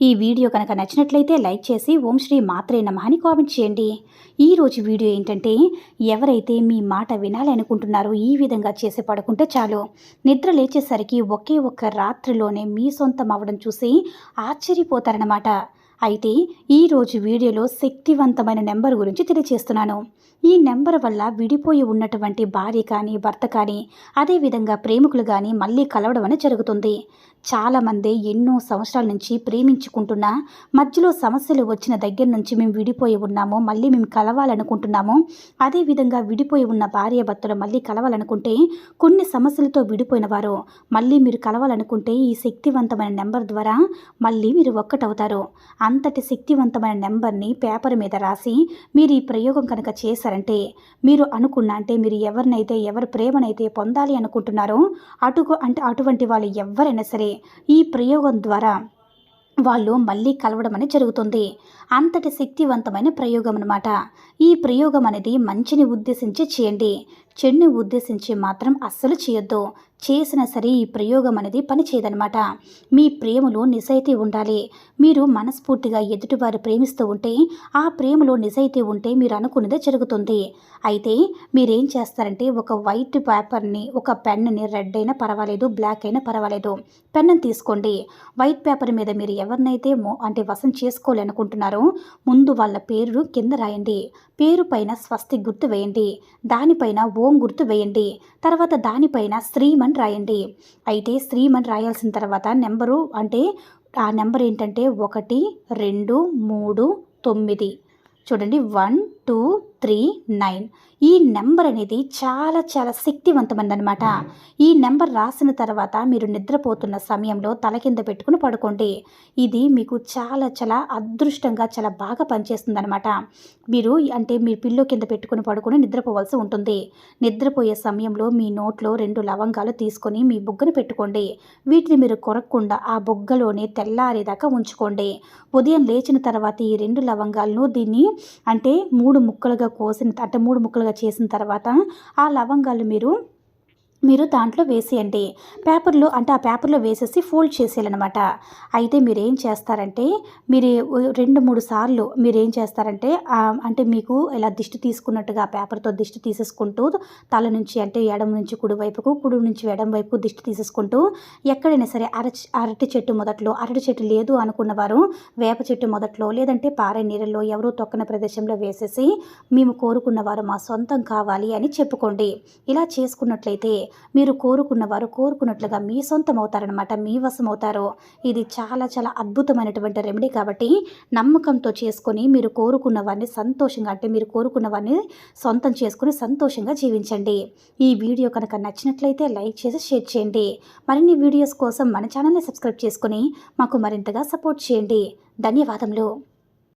ఈ వీడియో కనుక నచ్చినట్లయితే లైక్ చేసి ఓం శ్రీ మాత్రే నమః అని కామెంట్ చేయండి. ఈరోజు వీడియో ఏంటంటే ఎవరైతే మీ మాట వినాలి అనుకుంటున్నారో ఈ విధంగా చేసి పడుకుంటే చాలు. నిద్ర లేచేసరికి ఒకే ఒక్క రాత్రిలోనే మీ సొంతం అవ్వడం చూసి ఆశ్చర్యపోతారన్నమాట. అయితే ఈరోజు వీడియోలో శక్తివంతమైన నెంబర్ గురించి తెలియజేస్తున్నాను ఈ నెంబర్ వల్ల విడిపోయి ఉన్నటువంటి భార్య కానీ భర్త కానీ అదేవిధంగా ప్రేమికులు కానీ మళ్ళీ కలవడం అనేది జరుగుతుంది. చాలామంది ఎన్నో సంవత్సరాల నుంచి ప్రేమించుకుంటున్నా మధ్యలో సమస్యలు వచ్చిన దగ్గర నుంచి మేము విడిపోయి ఉన్నాము మళ్ళీ మేము కలవాలనుకుంటున్నాము. అదేవిధంగా విడిపోయి ఉన్న భార్య భర్తలు మళ్ళీ కలవాలనుకుంటే కొన్ని సమస్యలతో విడిపోయిన వారు మళ్ళీ మీరు కలవాలనుకుంటే ఈ శక్తివంతమైన నెంబర్ ద్వారా మళ్ళీ మీరు ఒక్కటవుతారు. అంతటి శక్తివంతమైన నెంబర్ని పేపర్ మీద రాసి మీరు ఈ ప్రయోగం కనుక చేశారంటే మీరు అనుకున్న అంటే మీరు ఎవరినైతే ఎవరి ప్రేమనైతే పొందాలి అనుకుంటున్నారో అటుకు అంటే అటువంటి వాళ్ళు ఎవరైనా సరే ఈ ప్రయోగం ద్వారా వాళ్ళు మళ్ళీ కలవడం అనేది జరుగుతుంది. అంతటి శక్తివంతమైన ప్రయోగం అనమాట ఈ ప్రయోగం అనేది మంచిని ఉద్దేశించి చేయండి. చెడుని ఉద్దేశించి మాత్రం అస్సలు చేయొద్దు. చేసినా సరే ఈ ప్రయోగం అనేది పనిచేయదనమాట మీ ప్రేమలో నిజాయితీ ఉండాలి. మీరు మనస్ఫూర్తిగా ఎదుటివారు ప్రేమిస్తూ ఉంటే ఆ ప్రేమలో నిజాయితీ ఉంటే మీరు అనుకున్నదే జరుగుతుంది. అయితే మీరేం చేస్తారంటే ఒక వైట్ పేపర్ని ఒక పెన్నుని రెడ్ అయినా పర్వాలేదు బ్లాక్ అయినా పర్వాలేదు పెన్ను తీసుకోండి. వైట్ పేపర్ మీద మీరు ఎవరినైతే మో అంటే వసం చేసుకోవాలనుకుంటున్నారో ముందు వాళ్ళ పేరు కింద రాయండి. పేరు పైన స్వస్తి గుర్తు వేయండి. దానిపైన ఓం గుర్తు వేయండి. తర్వాత దానిపైన శ్రీమన్ రాయండి. అయితే శ్రీమన్ రాయాల్సిన తర్వాత నెంబరు అంటే ఆ నెంబర్ ఏంటంటే ఒకటి రెండు మూడు తొమ్మిది. చూడండి వన్ టూ త్రీ నైన్. ఈ నెంబర్ అనేది చాలా చాలా శక్తివంతమైనదనమాట ఈ నెంబర్ రాసిన తర్వాత మీరు నిద్రపోతున్న సమయంలో తల కింద పెట్టుకుని పడుకోండి. ఇది మీకు చాలా చాలా అదృష్టంగా చాలా బాగా పనిచేస్తుంది అనమాట మీరు అంటే మీ పిల్లో కింద పెట్టుకుని పడుకుని నిద్రపోవాల్సి ఉంటుంది. నిద్రపోయే సమయంలో మీ నోట్లో రెండు లవంగాలు తీసుకొని మీ బుగ్గను పెట్టుకోండి. వీటిని మీరు కొరక్కుండా ఆ బుగ్గలోనే తెల్లారేదాకా ఉంచుకోండి. ఉదయం లేచిన తర్వాత ఈ రెండు లవంగాలను దీన్ని అంటే మూడు ముక్కలుగా కోసిన అంటే మూడు ముక్కలుగా చేసిన తర్వాత ఆ లవంగాలు మీరు మీరు దాంట్లో వేసేయండి. పేపర్లో అంటే ఆ పేపర్లో వేసేసి ఫోల్డ్ చేసేయాలన్నమాట. అయితే మీరు ఏం చేస్తారంటే మీరు రెండు మూడు సార్లు మీరు ఏం చేస్తారంటే అంటే మీకు ఇలా దిష్టి తీసుకున్నట్టుగా పేపర్తో దిష్టి తీసేసుకుంటూ తల నుంచి అంటే ఎడం నుంచి కుడివైపుకు కుడి నుంచి ఎడం వైపుకు దిష్టి తీసేసుకుంటూ ఎక్కడైనా సరే అర అరటి చెట్టు మొదట్లో అరటి చెట్టు లేదు అనుకున్నవారు వేప చెట్టు మొదట్లో లేదంటే పారే నీళ్ళలో ఎవరో తొక్కన ప్రదేశంలో వేసేసి మేము కోరుకున్నవారు మా సొంతం కావాలి అని చెప్పుకోండి. ఇలా చేసుకున్నట్లయితే మీరు కోరుకున్న వారు కోరుకున్నట్లుగా మీ సొంతం అవుతారనమాట మీ వశం అవుతారు ఇది చాలా చాలా అద్భుతమైనటువంటి రెమెడీ కాబట్టి నమ్మకంతో చేసుకొని మీరు కోరుకున్న వారిని సంతోషంగా అంటే మీరు కోరుకున్న వారిని సొంతం చేసుకుని సంతోషంగా జీవించండి. ఈ వీడియో కనుక నచ్చినట్లయితే లైక్ చేసి షేర్ చేయండి. మరిన్ని వీడియోస్ కోసం మన ఛానల్ని సబ్స్క్రైబ్ చేసుకొని మాకు మరింతగా సపోర్ట్ చేయండి. ధన్యవాదములు.